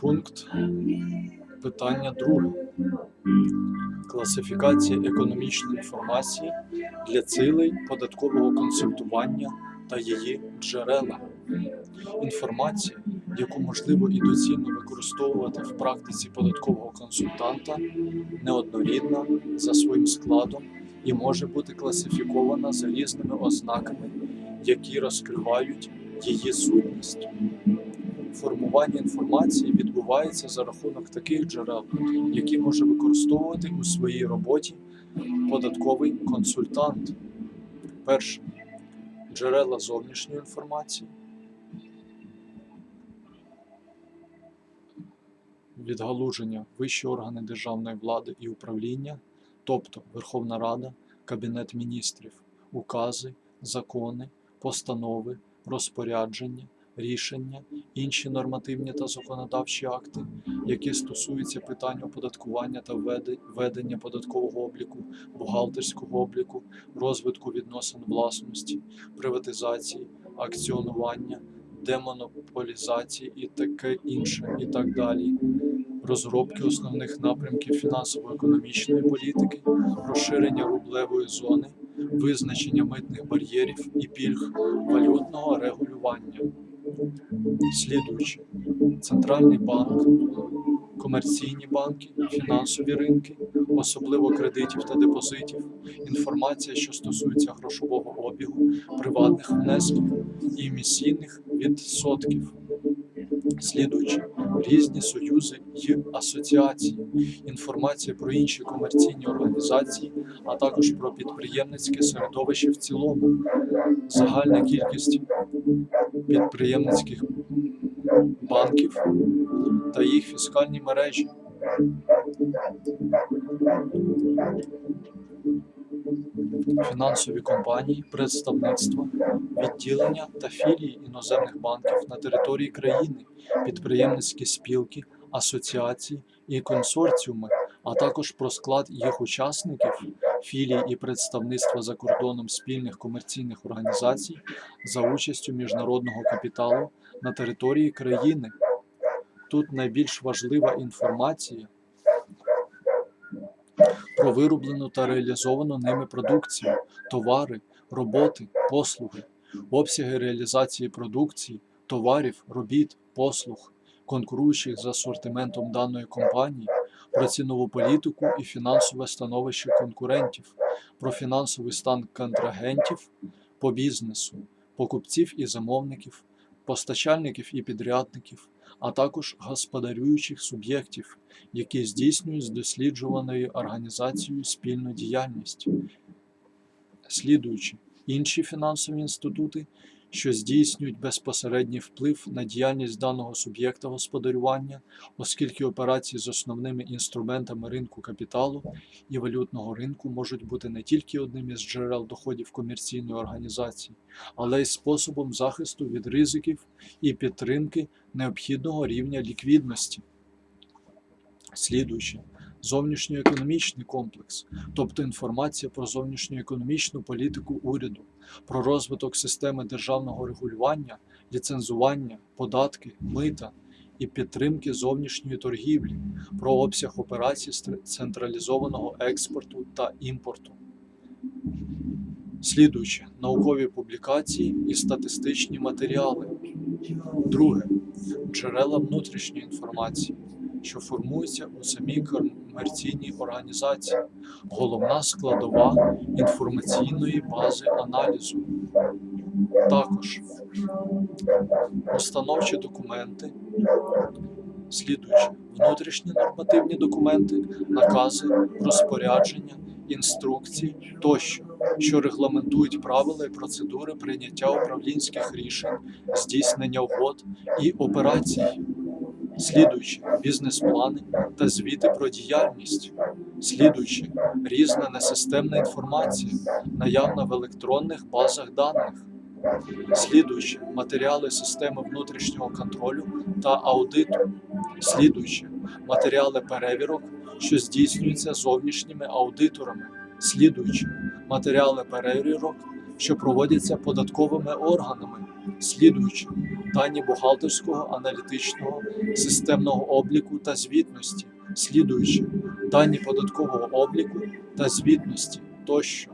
Пункт питання друге. Класифікація економічної інформації для цілей податкового консультування та її джерела. Інформація, яку можливо і доцільно використовувати в практиці податкового консультанта, неоднорідна за своїм складом і може бути класифікована за різними ознаками, які розкривають її сутність. Формування інформації відбувається за рахунок таких джерел, які може використовувати у своїй роботі податковий консультант. Перше джерела зовнішньої інформації. Відгалуження вищі органи державної влади і управління, тобто Верховна Рада, Кабінет міністрів, укази, закони, постанови, розпорядження, рішення, інші нормативні та законодавчі акти, які стосуються питань оподаткування та ведення податкового обліку, бухгалтерського обліку, розвитку відносин власності, приватизації, акціонування, демонополізації і таке інше, і так далі. Розробки основних напрямків фінансово-економічної політики, розширення рублевої зони, визначення митних бар'єрів і пільг валютного регулювання. Слідуючи, Центральний банк, комерційні банки, фінансові ринки, особливо кредитів та депозитів, інформація, що стосується грошового обігу, приватних внесків і емісійних відсотків. Слідуючи, різні союзи й асоціації, інформація про інші комерційні організації, а також про підприємницьке середовище в цілому, загальна кількість підприємницьких банків та їх фіскальні мережі. Фінансові компанії, представництва, відділення та філії іноземних банків на території країни, підприємницькі спілки, асоціації і консорціуми, а також про склад їх учасників, філії і представництва за кордоном спільних комерційних організацій за участю міжнародного капіталу на території країни. Тут найбільш важлива інформація про вироблену та реалізовану ними продукцію, товари, роботи, послуги, обсяги реалізації продукції, товарів, робіт, послуг, конкуруючих за асортиментом даної компанії, про цінову політику і фінансове становище конкурентів, про фінансовий стан контрагентів по бізнесу, покупців і замовників, постачальників і підрядників, а також господарюючих суб'єктів, які здійснюють з досліджуваною організацією спільну діяльність. Слідуючи, інші фінансові інститути, що здійснюють безпосередній вплив на діяльність даного суб'єкта господарювання, оскільки операції з основними інструментами ринку капіталу і валютного ринку можуть бути не тільки одним із джерел доходів комерційної організації, але й способом захисту від ризиків і підтримки необхідного рівня ліквідності. Слідуючи, зовнішньоекономічний комплекс, тобто інформація про зовнішньоекономічну політику уряду, про розвиток системи державного регулювання, ліцензування, податки, мита і підтримки зовнішньої торгівлі, про обсяг операцій централізованого експорту та імпорту. Слідуючи, наукові публікації і статистичні матеріали. Друге джерела внутрішньої інформації, що формуються у самій комерційній організації, головна складова інформаційної бази аналізу. Також установчі документи, слідуючи, внутрішні нормативні документи, накази, розпорядження, інструкції тощо, що регламентують правила і процедури прийняття управлінських рішень, здійснення угод і операцій. Слідуючи бізнес-плани та звіти про діяльність, слідуючи різна несистемна інформація, наявна в електронних базах даних, слідуючи матеріали системи внутрішнього контролю та аудиту, слідуючи матеріали перевірок, що здійснюються зовнішніми аудиторами, слідуючи матеріали перевірок, що проводяться податковими органами, слідуючи дані бухгалтерського, аналітичного, системного обліку та звітності, слідуючи дані податкового обліку та звітності тощо.